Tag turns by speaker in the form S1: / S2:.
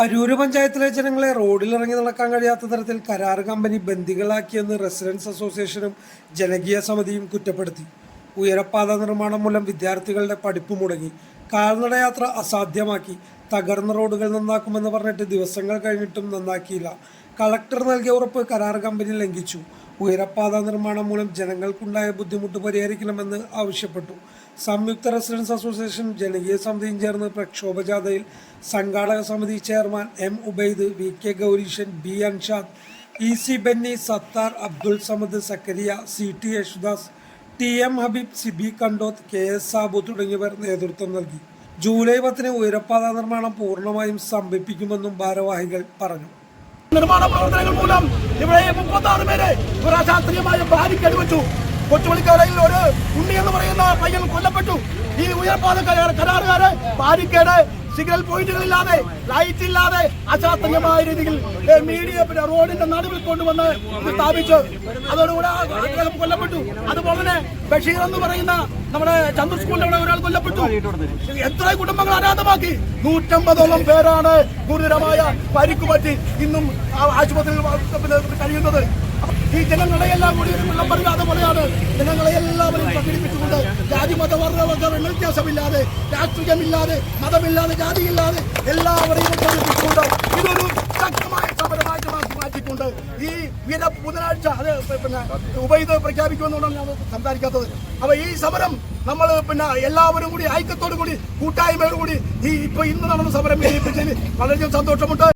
S1: അരൂര് പഞ്ചായത്തിലെ ജനങ്ങളെ റോഡിലിറങ്ങി നടക്കാൻ കഴിയാത്ത തരത്തിൽ കരാർ കമ്പനി ബന്ദികളാക്കിയെന്ന് റെസിഡൻസ് അസോസിയേഷനും ജനകീയ സമിതിയും കുറ്റപ്പെടുത്തി. ഉയരപ്പാത നിർമ്മാണം മൂലം വിദ്യാർത്ഥികളുടെ പഠിപ്പ് മുടങ്ങി. കാൽനടയാത്ര അസാധ്യമാക്കി. തകർന്ന റോഡുകൾ നന്നാക്കുമെന്ന് പറഞ്ഞിട്ട് ദിവസങ്ങൾ കഴിഞ്ഞിട്ടും നന്നാക്കിയില്ല. കളക്ടർ നൽകിയ ഉറപ്പ് കരാർ കമ്പനി ലംഘിച്ചു. ഉയരപ്പാത നിർമ്മാണം മൂലം ജനങ്ങൾക്കുണ്ടായ ബുദ്ധിമുട്ട് പരിഹരിക്കണമെന്ന് ആവശ്യപ്പെട്ടു. സംയുക്ത റെസിഡൻസ് അസോസിയേഷൻ ജനകീയ സമിതിയും ചേർന്ന് പ്രക്ഷോഭ ജാഥയിൽ സംഘാടക സമിതി chairman M Ubaid V K Gowreesan B Anshad E C Benny Sathar Abdul Samad Zakariya C T Yesudas T M Habeeb Sibi Kandoth K S Sabu തുടങ്ങിയവർ നേതൃത്വം നൽകി. ജൂലൈ പത്തിന് ഉയരപ്പാത നിർമ്മാണം പൂർണമായും സ്തംഭിപ്പിക്കുമെന്നും ഭാരവാഹികൾ പറഞ്ഞു.
S2: നിർമ്മാണ പ്രവർത്തനങ്ങൾ മൂലം ഇവിടെ മുപ്പത്തി ആറ് പേരെ ഒരു അശാസ്ത്രീയമായ ബാരിക്കേഡ് വെച്ചു കൊച്ചുപള്ളിക്കരയിൽ ഒരു ഉണ്ണി എന്ന് പറയുന്ന പയ്യൻ കൊല്ലപ്പെട്ടു. ഈ ഉയർപ്പാത കരാറുകാരെ ബാരിക്കേഡ് സിഗ്നൽ പോയിന്റുകളില്ലാതെ ലൈറ്റ് ഇല്ലാതെ അശാസ്ത്രീയമായ രീതിയിൽ മീഡിയ റോഡിന്റെ നടുവിൽ കൊണ്ടുവന്ന് സ്ഥാപിച്ചു. അതോടുകൂടെ കൊല്ലപ്പെട്ടു. തന്നെ ബഷീർ എന്ന് പറയുന്ന നമ്മുടെ ചന്ദ്ര സ്കൂളിൽ അവിടെ ഒരാൾ കൊല്ലപ്പെട്ടു. എത്ര കുടുംബങ്ങൾ അനാഥമാക്കി? നൂറ്റമ്പതോളം പേരാണ് ഗുരുതരമായ പരിക്ക് പറ്റി ഇന്നും ആശുപത്രിയിൽ കഴിയുന്നത്. ഈ ജനങ്ങളെയെല്ലാം കൂടി ഒരു വെള്ളം പറയാതെ പോലെയാണ് ജനങ്ങളെ എല്ലാവരും പ്രകടിപ്പിച്ചുകൊണ്ട് ജാതി വർഗ വ്യത്യാസമില്ലാതെ രാഷ്ട്രീയമില്ലാതെ മതമില്ലാതെ ജാതിയില്ലാതെ എല്ലാവരെയും ഈ വില ബുധനാഴ്ച അത് പിന്നെ ഉപയുധ പ്രഖ്യാപിക്കുമെന്നുകൊണ്ടാണ് ഞാൻ സംസാരിക്കാത്തത്. അപ്പൊ ഈ സമരം നമ്മൾ പിന്നെ എല്ലാവരും കൂടി ഐക്യത്തോടു കൂടി കൂട്ടായ്മയോടുകൂടി ഈ ഇപ്പൊ ഇന്ന് നടന്ന സമരം വിജയിപ്പിച്ചതിന് വളരെയധികം സന്തോഷമുണ്ട്.